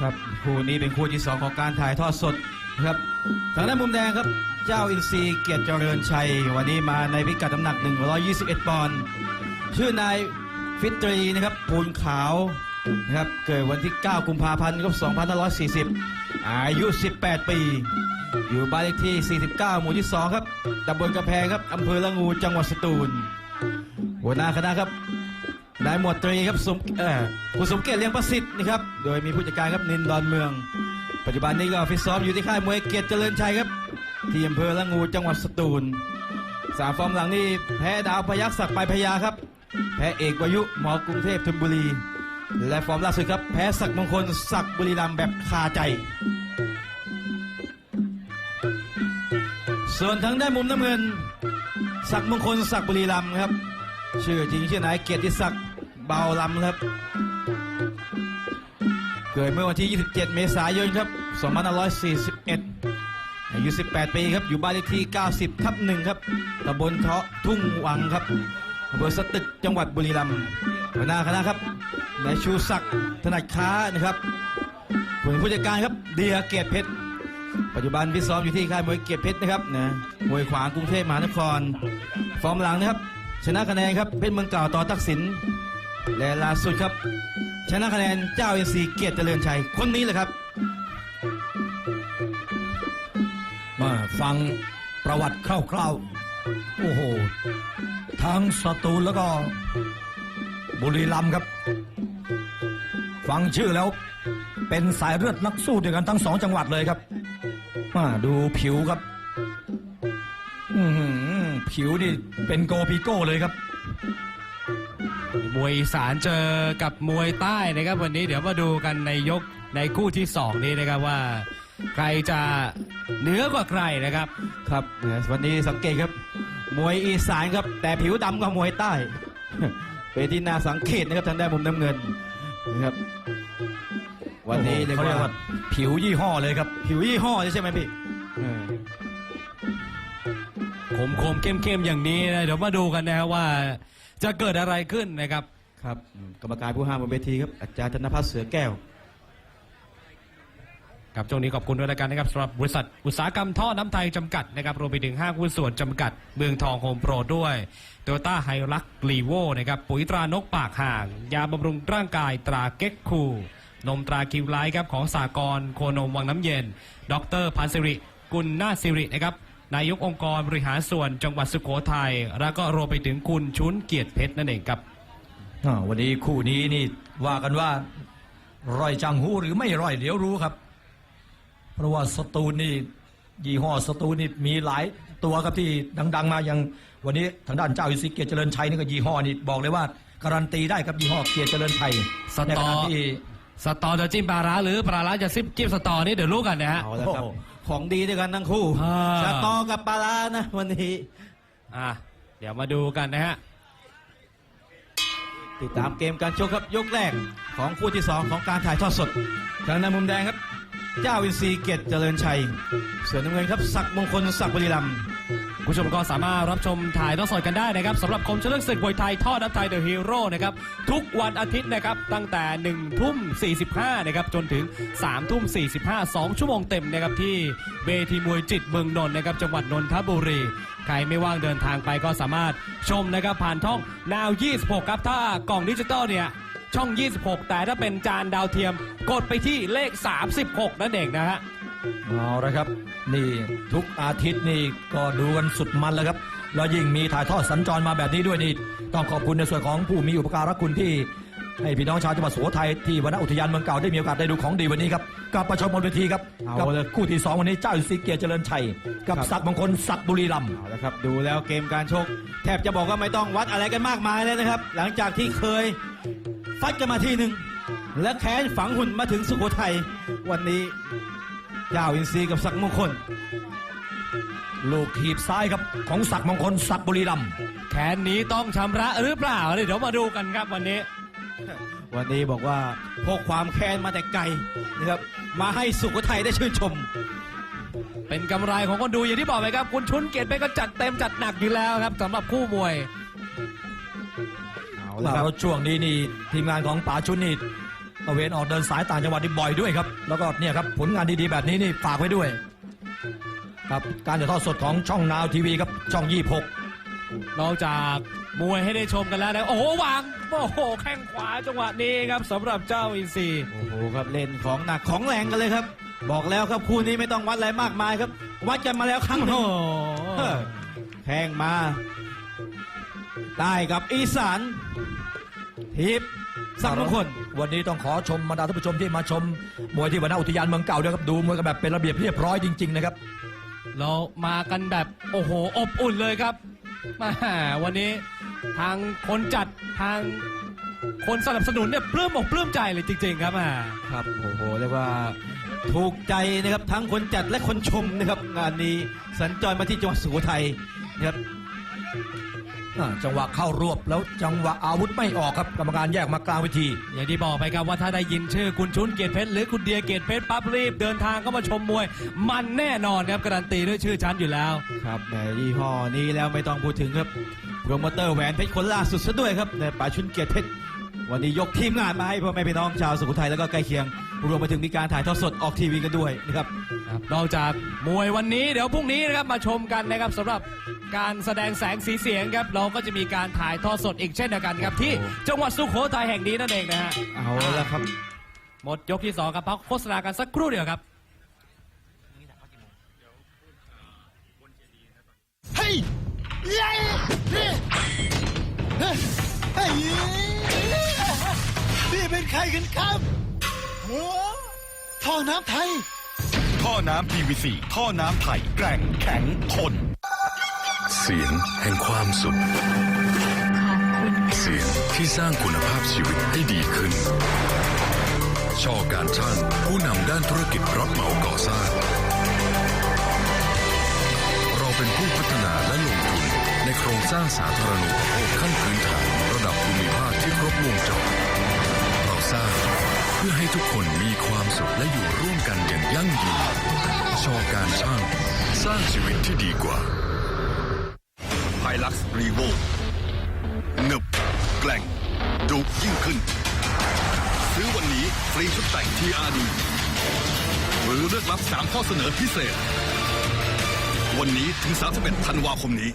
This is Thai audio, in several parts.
ครับคู่นี้เป็นคู่ที่สองของการถ่ายทอดสดครับทางด้านมุมแดงครับ เจ้าอินทรีย์เกียรติเจริญชัย วันนี้มาในพิกัดน้ำหนัก 121 ปอนด์ชื่อนายฟิตรีนะครับปูนขาวนะครับเกิดวันที่ 9 กุมภาพันธ์ครับ2540 อายุ 18 ปี อยู่บ้านเลขที่ 49 หมู่ที่ 2 ครับตำบลกระแพงครับอำเภอละงูจังหวัดสตูล หัวหน้าคณะครับ นายหมวดตรีครับสมคุณสมเกียรติเลี้ยงประสิทธิ์นะครับ โดยมีผู้จัดการครับนินดอนเมือง ปัจจุบันนี้ก็ฟิตซ้อมอยู่ที่ค่ายมวยเกียรติเจริญชัยครับ ที่อำเภอละงูจังหวัดสตูลสามฟอร์มหลังนี่แพ้ดาวพยักษ์ศักดิ์ไปพยาครับ แพ้เอกวายุหมอกรุงเทพธนบุรี และฟอร์มล่าสุดครับ แพ้ศักดิ์มงคลศักดิ์บุรีรัมย์แบบคาใจ ส่วนทางด้านมุมน้ำเงินศักดิ์มงคลศักดิ์บุรีรัมย์ครับชื่อจริงชื่อนายเกียรติศักดิ์ เบาลำครับ เกิดเมื่อวันที่ 27 เมษายนครับ 2541 อายุ 18 ปีครับ อยู่บ้านเลขที่ 90 ทับหนึ่งครับตำบลเทาะทุ่งวังครับอำเภอสตึกจังหวัดบุรีรัมย์หัวหน้าคณะครับนายชูศักดิ์ถนัดค้านะครับผู้ผู้จัดการครับเดียเกียรติเพชรปัจจุบันฟิซ้อมอยู่ที่ค่ายมวยเกียรติเพชรนะครับนะมวยขวางกรุงเทพมหานคร ฟอร์มหลังนะครับ ชนะคะแนนครับเพชรเมืองเก่าต่อตักสิน และล่าสุดครับ ชนะคะแนนเจ้าเอ็นซีเกียรติเจริญชัยคนนี้แหละครับ มาฟังประวัติคร่าวๆ โอ้โห ทั้งสตูลแล้วก็บุรีรัมย์ครับ ฟังชื่อแล้วเป็นสายเลือดนักสู้ด้วยกันทั้งสองจังหวัดเลยครับ มาดูผิวครับ อืผิวนี่เป็นโกปิโก้เลยครับ มวยอีสานเจอกับมวยใต้นะครับ วันนี้เดี๋ยวมาดูกันในยกในคู่ที่สองนี้นะครับว่า ใครจะเหนือกว่าใครนะครับ ครับนะวันนี้สังเกตครับ มวยอีสานครับ แต่ผิวดำกว่ามวยใต้ เป็นที่น่าสังเกตนะครับทางด้านมุมน้ำเงินนะครับ วันนี้เรียกเขาเรียกว่าว่าผิวยี่ห้อเลยครับ ผิวยี่ห้อใช่ไหมพี่เออคมคมเข้มเข้มๆอย่างนี้นะเดี๋ยวมาดูกันนะครับว่า จะเกิดอะไรขึ้นนะครับ ครับอืมกรรมการผู้ห้ามบนเวทีครับอาจารย์ธนพัฒน์เสือแก้วครับช่วงนี้ขอบคุณด้วยแล้วกันนะครับสำหรับบริษัทอุตสาหกรรมท่อน้ำไทยจำกัดนะครับรวมไปถึงห้างหุ้นส่วนจำกัด เมืองทองโฮมโปรด้วยโตโยต้าไฮรักลีโวนะครับปุ๋ยตรานกปากห่าง ยาบำรุงร่างกายตราเก็กคูนมตราคิวไลท์ครับของสากรณ์โคนมวังน้ำเย็น ดรพันศิริ กุลนาศิรินะครับ นายกองค์กรบริหารส่วนจังหวัดสุโขทัยแล้วก็รวมไปถึงคุณชุนเกียรติเพชรนั่นเองครับอ่าวันนี้คู่นี้นี่ว่ากันว่าร่อยจังหูหรือไม่ร่อยเดี๋ยวรู้ครับ เพราะว่าสตูลนี่ยี่ห้อสตูลนี่มีหลายตัวครับที่ดัง ๆ มาอย่างวันนี้ทางด้านเจ้าอิสิเกียรติเจริญชัยนี่ก็ยี่ห้อนี่บอกเลยว่าการันตีได้ครับยี่ห้อเกียรติเจริญชัยสตอในขณะที่สตอจะจิ้มปลาร้าหรือปลาร้าจะซิมจิ้มสตอนี่เดี๋ยวรู้กันนะฮะ เอาแล้วครับโอ้โห ของดีด้วยกันทั้งคู่อ่า สตอกับปลาร้านะวันนี้ อะเดี๋ยวมาดูกันนะฮะ ติดตามเกมการชกครับยกแรกของคู่ที่ 2 ของการถ่ายทอดสดทางด้านมุมแดงครับ เจ้าวินซีเกียรติเจริญชัย ส่วนน้ำเงินครับศักดิ์มงคลศักดิ์บุรีรัมย์ ผู้ชมก็สามารถรับชมถ่ายทอดสดกันได้นะครับสำหรับคมเฉลิมศึกมวยไทยทอดน้ำไทยเดอะฮีโร่นะครับทุกวันอาทิตย์นะครับตั้งแต่1ทุ่ม45นะครับจนถึง3ทุ่ม45 2ชั่วโมงเต็มนะครับที่เวทีมวยจิตเมืองนนท์นะครับจังหวัดนนทบุรีใครไม่ว่างเดินทางไปก็สามารถชมนะครับผ่านช่องนาว 26 ครับถ้ากล่องดิจิตอลเนี่ยช่อง 26 แต่ถ้าเป็นจานดาวเทียมกดไปที่เลข 36 นั่นเองนะฮะ เอาละครับ นี่ทุกอาทิตย์นี่ก็ดูกันสุดมันแล้วครับแล้วยิ่งมีถ่ายทอดสัญจรมาแบบนี้ด้วยนี่ต้องขอบคุณในส่วนของผู้มีอุปการะคุณที่ให้พี่น้องชาวจังหวัดสุโขทัยที่วนอุทยานเมืองเก่าได้มีโอกาสได้ดูของดีวันนี้ครับกับประชมบนเวทีครับเอากัเลยคู่ที่สองวันนี้เจ้าอินทรีย์เกียรติเจริญชัยกับครับศักดิ์มงคลศักดิ์บุรีรัมย์เอาละครับดูแล้วเกมการชก แทบจะบอกว่าไม่ต้องวัดอะไรกันมากมายเลยนะครับ หลังจากที่เคยฟัดกันมาทีหนึ่งและแค้นฝังหุ่นมาถึงสุโขทัยวันนี้ เจ้าอินทรีย์กับศักดิ์มงคล ลูกถีบซ้ายครับของศักดิ์มงคลศักดิ์บุรีรัมย์แขนนี้ต้องชำระหรือเปล่าเดี๋ยวมาดูกันครับวันนี้ วันนี้บอกว่าพกความแค้นมาแต่ไกลนะครับมาให้สุโขทัยได้ชื่นชม เป็นกำไรของคนดูอย่างที่บอกไปครับ คุณชุนเกียรติเพชรก็จัดเต็มจัดหนักอยู่แล้วครับสำหรับคู่มวยเอาละครับแล้วช่วงนี้นี่ทีมงานของป๋าชุนนี่ ตระเวนออกเดินสายต่างจังหวัดนี่บ่อยด้วยครับ แล้วก็เนี่ยครับผลงานดีๆแบบนี้นี่ฝากไว้ด้วย ครับการถ่ายทอดสดของช่องนาวทีวีครับช่อง 26นอกจากมวยให้ได้ชมกันแล้วนะโอ้โหวางโอ้โหแข้งขวาจังหวะนี้ครับสำหรับเจ้าอินซีย์โอ้โหครับเล่นของหนักของแรงกันเลยครับ บอกแล้วครับคู่นี้ไม่ต้องวัดอะไรมากมายครับ วัดกันมาแล้วครั้งหนึโอ้งโหเออแข่งมาใต้กับอีสานทิพย์ สังมงคลวันนี้ต้องขอชมบรรดาท่านผู้ชมที่มาชม มวยที่วนอุทยานเมืองเก่าด้วยครับดูมวยกันแบบเป็นระเบียบเรียบร้อยจริงๆนะครับเรามากันแบบโอ้โหอบอุ่นเลยครับแมาวันนี้ทางคนจัดทางคนสนับสนุนเนี่ยปลื้มอกปลื้มใจเลยจริง ๆ ครับอ่าครับโอ้โหเรียกว่าถูกใจนะครับทั้งคนจัดและคนชมนะครับงานนี้สัญจรมาที่จังหวัดสุโขทัยนะครับอ่า จังหวะเข้ารวบแล้วจังหวะอาวุธไม่ออกครับกรรมการแยกมากลางเวที อย่างที่บอกไปครับว่าถ้าได้ยินชื่อคุณชุนเกียรติเพชรหรือคุณเดียเกียรติเพชรปั๊บรีบเดินทางเข้ามาชมมวย มันแน่นอนครับการันตีด้วยชื่อชั้นอยู่แล้วครับในยี่ห้อนี้แล้วไม่ต้องพูดถึงครับโปรโมเตอร์แหวนเพชรคนล่าสุดซะด้วยครับในป่าชุนเกียรติเพชรวันนี้ยกทีมงานมาให้พ่อแม่พี่น้องชาวสุโขทัยแล้วก็ใกล้เคียง รวมไปถึงมีการถ่ายทอดสดออกทีวีกันด้วยนะครับ ครับนอกจากมวยวันนี้เดี๋ยวพรุ่งนี้นะครับมาชมกันนะครับสำหรับการแสดงแสงสีเสียงครับเราก็จะมีการถ่ายทอดสดอีกเช่นเดียวกันครับที่จังหวัดสุโขทัยแห่งนี้นั่นเองนะฮะเอาละครับ หมดยกที่สองครับพักโฆษณากันสักครู่เดียวครับ เฮ้ยเย้เฮ้ยเฮ้ยเฮ้ยนี่เป็นใครกันครับโอ้ ท่อน้ำไทย ท่อน้ำ PVC ท่อน้ำไผ่แกร่งแข็งทน เสียงแห่งความสุข เสียงที่สร้างคุณภาพชีวิตให้ดีขึ้นช่อการช่างผู้นำด้านธุรกิจรับเหมาก่อสร้าง เราเป็นผู้พัฒนาและลงทุนในโครงสร้างสาธารณูปโภคขั้นพื้นฐานระดับภูมิภาคที่ครบวงจรเราสร้างเพื่อให้ทุกคนมีความสุขและอยู่ร่วมกันอย่างยั่งยืนชอการช่างสร้างชีวิตที่ดีกว่าไฮลักซ์รีโวหนึบแกล่งดุยิ่งขึ้น ซื้อวันนี้ฟรีชุดแต่ง TRD หรือเลือกรับ 3 ข้อเสนอพิเศษ วันนี้ถึง 31 ธันวาคมนี้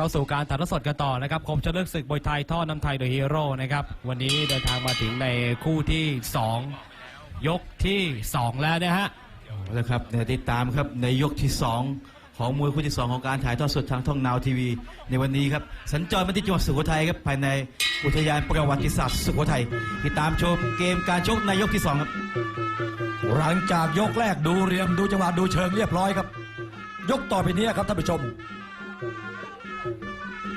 เข้าสู่การถ่ายทอดสดกันต่อนะครับคมจะเลือกศึกมวยไทยท่อน้ำไทยโดยฮีโร่นะครับวันนี้เดินทางมาถึงในคู่ที่ 2 ยกที่ 2 แล้วนะฮะเอาละครับเนี่ยติดตามครับในยกที่ 2 ของมวยคู่ที่ 2 ของการถ่ายทอดสดทางท่องนาวทีวี ในวันนี้ครับสัญจรมาที่จังหวัดสุโขทัยครับภายในอุทยานประวัติศาสตร์สุโขทัยติดตามชมเกมการชกในยกที่ 2 ครับหลังจากยกแรกดูเรียมดูจังหวะดูเชิงเรียบร้อยครับ ยกต่อไปนี้ครับท่านผู้ชม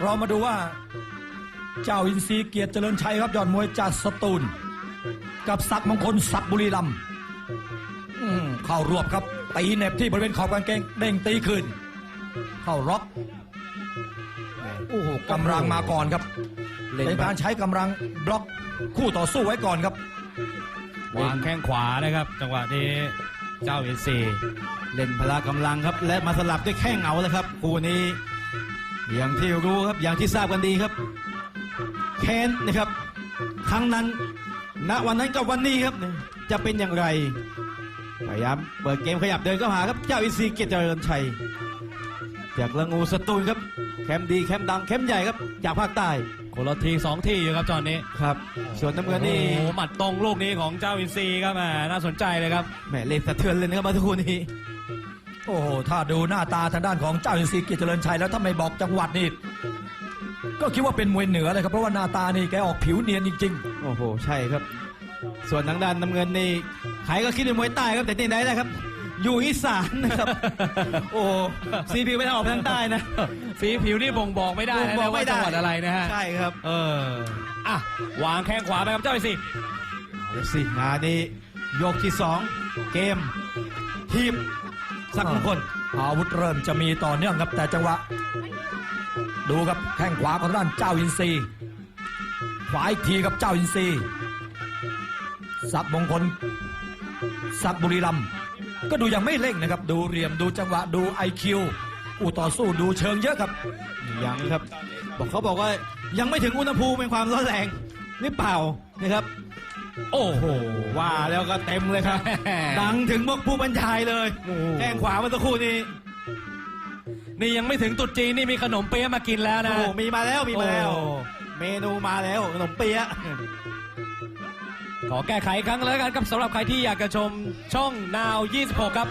เรามาดูว่า เจ้าอินทรีย์เกียรติเจริญชัยครับยอดมวยจากสตูล กับศักดิ์มงคลศักดิ์บุรีรัมย์อืมเข้ารวบครับตีเหน็บที่บริเวณขอบกางเกงเด้งตีคืนเข้าล็อกโอ้โหกำลังมาก่อนครับเล่นเป็นการใช้กำลังบล็อกคู่ต่อสู้ไว้ก่อนครับวางแข้งขวานะครับ จังหวะนี้เจ้าเอ็นซีเล่นพละกำลังครับ และมาสลับด้วยแข้งเอาแล้วครับคู่นี้ อย่างที่รู้ครับอย่างที่ทราบกันดีครับแค้นนะครับ ครั้งนั้นณวันนั้นกับวันนี้ครับจะเป็นอย่างไรพยายามเปิดเกมขยับเดินเข้าหาครับเจ้าอินทรีย์เกียรติเจริญชัย จากละงูสตูลครับแคมป์ดีแคมป์ดังแคมป์ใหญ่ครับ จากภาคใต้คนละทีสองทีอยู่ครับตอนนี้ครับ ส่วนน้ำเงินโอ้นี่โหหมัดตรงลูกนี้ของเจ้าอินซีย์ครับแหมน่าสนใจเลยครับแหมเล่นสะเทือนเลยนะครับมาทุกคู่นี้ โอ้โหถ้าดูหน้าตาทางด้านของเจ้าอินทรีย์เกียรติเจริญชัยแล้วถ้าไม่บอกจังหวัดนี่ก็คิดว่าเป็นมวยเหนือเลยครับเพราะว่าหน้าตานี่แกออกผิวเนียนจริง โอ้โห ใช่ครับ ส่วนทางด้านน้ำเงินนี่ใครก็คิดเป็นมวยใต้ครับแต่ที่ไหนนะครับ อยู่อีสานนะครับ โอ้ซีพีไม่ได้ออกไปทางใต้นะ สีผิวนี่บ่งบอกไม่ได้นะบอกไม่ว่าได้ จังหวัดอะไรนะฮะใช่ครับเอออะวางแข้งขวาไปครับเจ้าอินซีย์เอาละสิงานนี้ยกที่สองเกมทีม สักมงคลอาวุธเริ่มจะมีต่อเนื่องครับแต่จังหวะ ดูครับแข้งขวาของด้านเจ้าอินทรีขวาอีกทีกับเจ้าอินทรีสักมงคลสักบุรีรัมก็ดูยังไม่เร่งนะครับ ดูเหลี่ยมดูจังหวะดูไอคิวอู่ต่อสู้ดูเชิงเยอะครับ ยังครับ บอกเขาบอกว่ายังไม่ถึงอุณหภูมิเป็นความร้อนแรงหรือเปล่านะครับ โอ้โหว่าแล้วก็เต็มเลยครับ ดังถึงพวกผู้บรรยายเลยโอ้โหแข้งขวาเมื่อสักครู่นี้ นี่ยังไม่ถึงตรุษจีนนี่มีขนมเปี๊ยะมากินแล้วโอ้นะโหมีมาแล้วมีมาแล้วโอ้เมนูมาแล้วขนมเปี๊ยะ ขอแก้ไขอีกครั้งแล้วกันครับสำหรับใครที่อยากจะชมช่องนาว 26 ครับ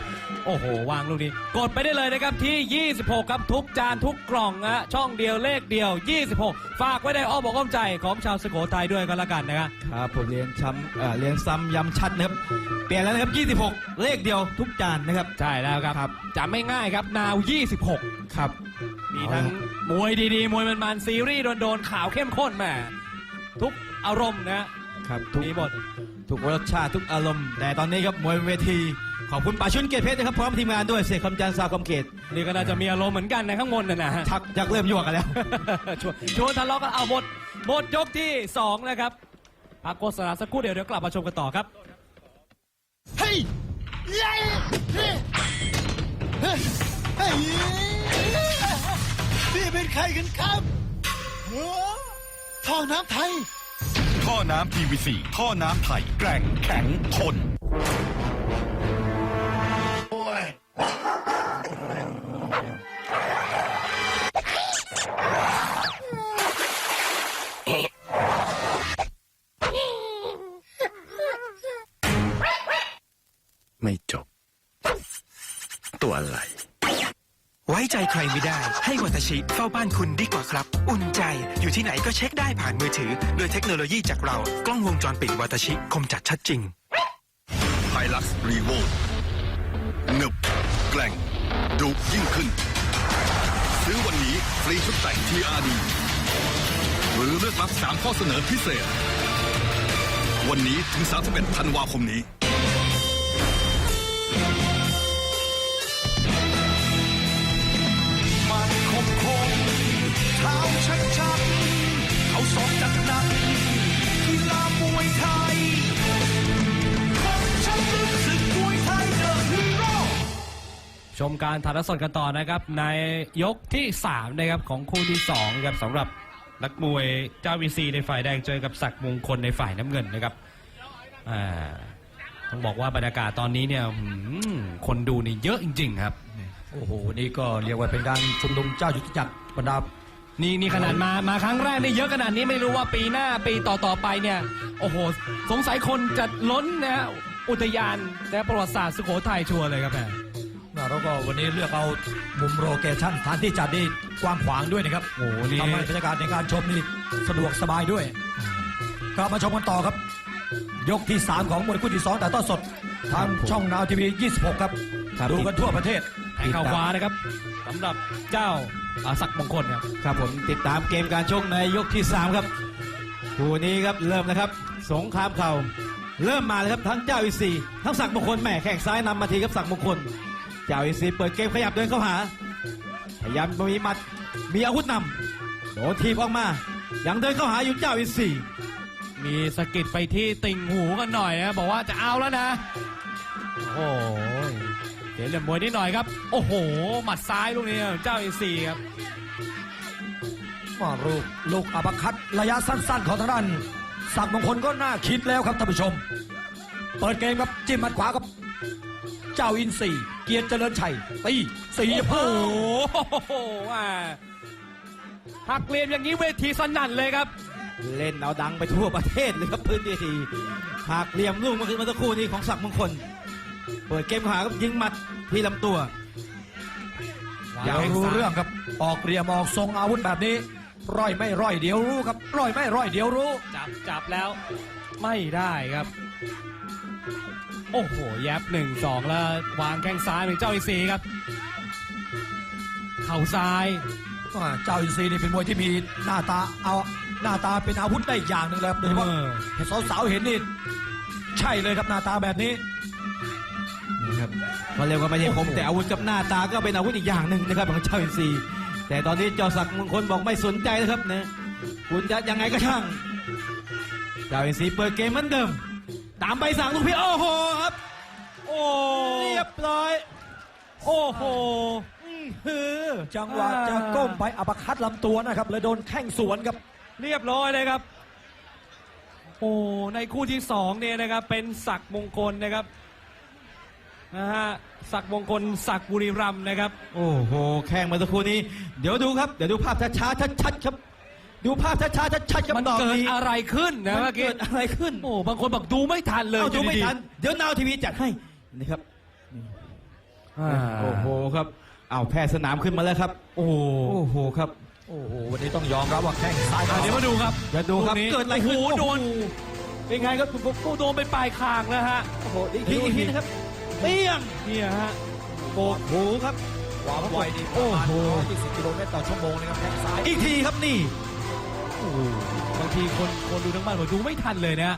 โอ้โห วางลูกนี้ กดไปได้เลยนะครับที่ 26 ครับ ทุกจานทุกกล่องนะช่องเดียวเลขเดียว 26 ฝากไว้ในอ้อมอกอ้อมใจของชาวสุโขทัยด้วยก็แล้วกันนะครับครับผมเรียนช้ำเอ่อเรียนซ้ำย้ำชัดนะครับ เปลี่ยนแล้วนะครับ 26 เลขเดียวทุกจานนะครับ ใช่แล้วครับจำไม่ง่ายครับนาว 26 ครับ มีทั้งมวยดีๆ มวยมันๆซีรีส์โดนๆข่าวเข้มข้นแหมทุกอารมณ์นะ ครับทุกมีหมดทุกรสชาติทุกอารมณ์ แต่ตอนนี้ครับมวยเวที ขอบคุณป่าชุนเกตเพชรนะครับพร้อมทีมงานด้วยเสกคำจันทร์สาวคำเกตนี่ก็น่าจะมีอารมณ์เหมือนกันนะข้างบนนะนะฮะชักยักเริ่มยั่วกันแล้ว ชวนชวนทะเลาะกันเอาหมดหมดยกที่2นะครับพักโฆษณาสักครู่เดี๋ยวเดี๋ยวกลับมาชมกันต่อครับเฮ้ยเย้เฮ้ยเฮ้ยเฮ้ยนี่เป็นใครกันครับโอ้ท่อน้ำไทย ท่อน้ำ PVC ท่อน้ำไทยแกร่งแข็งทน ใจใครไม่ได้ ให้วัตชิเฝ้าบ้านคุณดีกว่าครับ อุ่นใจอยู่ที่ไหนก็เช็คได้ผ่านมือถือด้วยเทคโนโลยีจากเรา กล้องวงจรปิดวัตชิคมจัดชัดจริงไฮลักซ์รีโวหนึบแกล่งดุยิ่งขึ้น ซื้อวันนี้ฟรีชุดแต่ง TRD หรือเลือกรับ 3 ข้อเสนอพิเศษ วันนี้ถึง 31 ธันวาคมนี้ ชมการถ่ายทอดสดกันต่อนะครับ ในยกที่3นะครับของคู่ที่2ครับสำหรับนักมวยเจ้าวีซีในฝ่ายแดงเจอกับศักดิ์มงคลในฝ่ายน้ำเงินนะครับอ่าต้องบอกว่าบรรยากาศตอนนี้เนี่ยหืมคนดูนี่เยอะจริง ๆ ครับ โอ้โหนี่ก็เรียกว่าเป็นการชุมนุมเจ้ายุทธจักรบรรดานี่นี่ขนาดมามาครั้งแรกนี่เยอะขนาดนี้ไม่รู้ว่าปีหน้าปีต่อต่อๆไปเนี่ยโอ้โห สงสัยคนจะล้นนะฮะอุทยานนะประวัติศาสตร์สุโขทัยชัวร์เลยครับแม่ แล้วก็วันนี้เลือกเอามุมโลเคชั่นสถานที่จัดนี่กว้างขวางด้วยนะครับโอ้โหนี่ทำให้บรรยากาศในการชมนี่สะดวกสบายด้วยกลับมาชมกันต่อครับ ยกที่ 3 ของมวยคู่ที่2แต่ต้นสดทางช่องนาวทีวี26 ครับครับ ดูกันทั่วประเทศแทงเข่าขวานะครับสำหรับเจ้าอ่าศักดิ์มงคลครับ ครับผมติดตามเกมการชกในยกที่ 3 ครับคู่นี้ครับเริ่มแล้วครับ สงครามเข่าเริ่มมาเลยครับทั้งเจ้าอีซีทั้งศักดิ์มงคลแหม่แข่งซ้ายนำมาทีครับศักดิ์มงคลเจ้าอีซีเปิดเกมขยับเดินเข้าหา พยายามมีหมัดมีอาวุธนำโดนทีบออกมา ยังเดินเข้าหาอยู่เจ้าอีซีมีสะกิดไปที่ติ่งหูกันหน่อยนะบอกว่าจะเอาแล้วนะ โอ้โหเสียเหลี่ยมมวยนิดหน่อยครับ โอ้โห หมัดซ้ายลูกนี้เจ้าเอซีครับว่าลูกลูกอัปคัดระยะสั้นๆของทางด้านศักดิ์มงคลก็น่าคิดแล้วครับท่านผู้ชม เปิดเกมครับจิ้มหมัดขวาครับ เจ้าอินทรีย์เกียรติเจริญชัยตีสีโอ้โอ้โหว่าหักเหลี่ยมอย่างนี้เวทีสนั่นเลยครับ เล่นเอาดังไปทั่วประเทศเลยครับพื้นเวทีหากเหลี่ยมลูกเมื่อคืนเมื่อสักครู่นี้ของศักดิ์มงคล เปิดเกมเข้าหาครับยิงหมัดที่ลำตัว อยากรู้เรื่องครับออกเรียมออกทรงอาวุธแบบนี้ ร่อยไม่ร่อยเดี๋ยวรู้ครับ ร่อยไม่ร่อยเดี๋ยวรู้ จับจับแล้ว ไม่ได้ครับ โอ้โหแยบหนึ่งสองแล้ววางแข้งซ้ายเป็นเจ้าอีซีครับ เข่าซ้ายว่าเจ้าอินทรีย์นี่เป็นมวยที่มีหน้าตาเอาหน้าตาเป็นอาวุธได้อย่างหนึ่งเลยครับโดยเฉพาะเออเห็นสาวๆเห็นนี่ใช่เลยครับหน้าตาแบบนี้นะครับเขาเรียกว่าไม่ใช่คมแต่อาวุธกับหน้าตาก็เป็นอาวุธอีกอย่างหนึ่งนะครับของเจ้าอินทรีย์แต่ตอนนี้เจ้าศักดิ์มงคลบอกไม่สนใจนะครับนะคุณจะยังไงก็ช่างเจ้าอินซีเปิดเกมเหมือนเดิม ตามใบสั่งลูกพี่โอ้โหครับ โอ้เรียบร้อย โอ้โหฮือจังหวะจะก้มไปอัปคัดลำตัวนะครับเลยโดนแข้งสวนครับ เรียบร้อยเลยครับ โอ้ในคู่ที่สองเนี่ยนะครับ เป็นศักดิ์มงคลนะครับนะฮะศักดิ์มงคลศักดิ์บุรีรัมย์นะครับ โอ้โห แข่งเมาสักครู่นี้ เดี๋ยวดูครับ เดี๋ยวดูภาพช้าๆชัดๆครับ ดูภาพช้าๆชัดๆครับมันดอกเกิดนี้อะไรขึ้นนะมัเมื่นอกี้เกิดอะไรขึ้นโอ้บางคนบอกดูไม่ทันเลยเอาดูไม่อยู่ๆทัน เดี๋ยวนาวทีวีจัดให้นะครับอ่าโอ้โหครับเอาแพทย์สนามขึ้นมาแล้วครับ โอ้โหโอ้โหครับ โอ้โหวันนี้ต้องยอมรับว่าแข้งซ้ายอะเดี๋ยวมาดูครับเดี๋ยวดูครับลูนี้เกิดอะไรขึ้น โอ้โหโดนโอ้โหเป็นไงครับโอ้โดนไปปลายคางนะฮะโอ้โหอีกทีอีกทีนะครับเปี้ยงเนี่ยฮะโอ้โหครับ ความไวนี่ปโอ้ระมาณโห120กิโลเมตรต่อชั่วโมงนะครับแข้งซ้าย อีกทีครับนี่ โอ้โหบางทีคนคนดูทั้งบ้านบอกดูไม่ทันเลยนะ